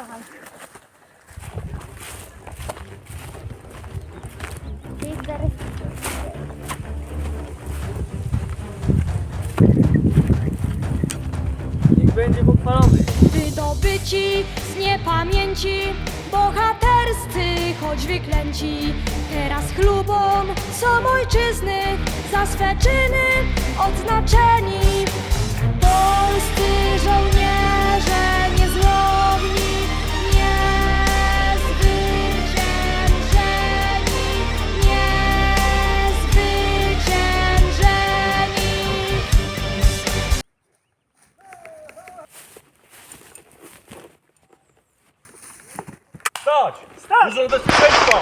kocham. Niech będzie pochwalony. Wydobyci z niepamięci, bohaterscy, choć wyklęci. Teraz chlubą są ojczyzny, za swe czyny odznaczeni. Stać! Stać! Dużo bezpieczeństwa!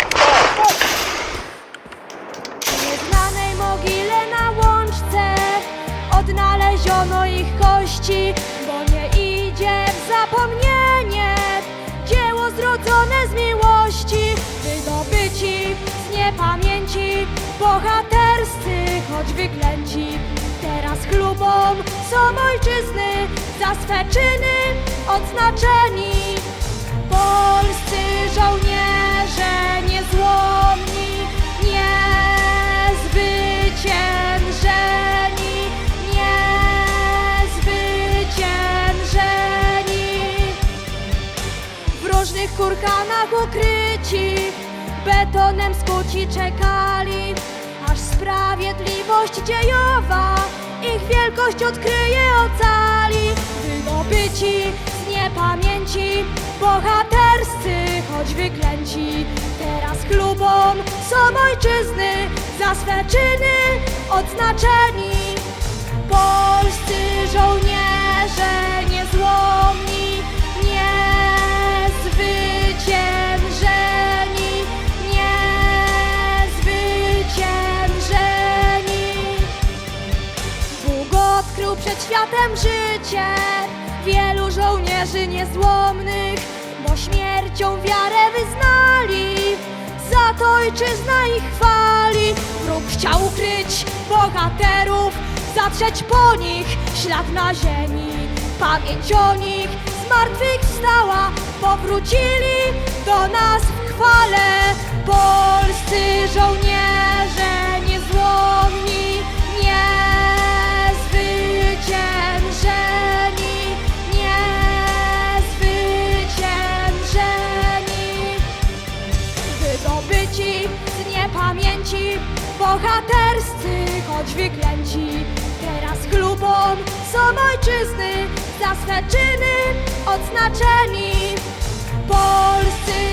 W nieznanej mogile na łączce odnaleziono ich kości, bo nie idzie w zapomnienie dzieło zrodzone z miłości, wydobyci z niepamięci, bohaterscy, choć wyklęci. Teraz chlubą są ojczyzny, za swe czyny odznaczeni. W różnych kurkanach ukryci, betonem skuci czekali, aż sprawiedliwość dziejowa ich wielkość odkryje, ocali. Wydobyci z niepamięci, bohaterscy, choć wyklęci, teraz chlubą są ojczyzny, za swe czyny odznaczeni. Polscy żołnierze światem życie wielu żołnierzy niezłomnych, bo śmiercią wiarę wyznali. Za to ojczyzna ich chwali. Wróg chciał ukryć bohaterów, zatrzeć po nich ślad na ziemi. Pamięć o nich zmartwychwstała, powrócili do nas w chwale. Wydobyci z niepamięci, bohaterscy, choć wyklęci. Teraz chlubą są ojczyzny, za swe czyny odznaczeni. Polscy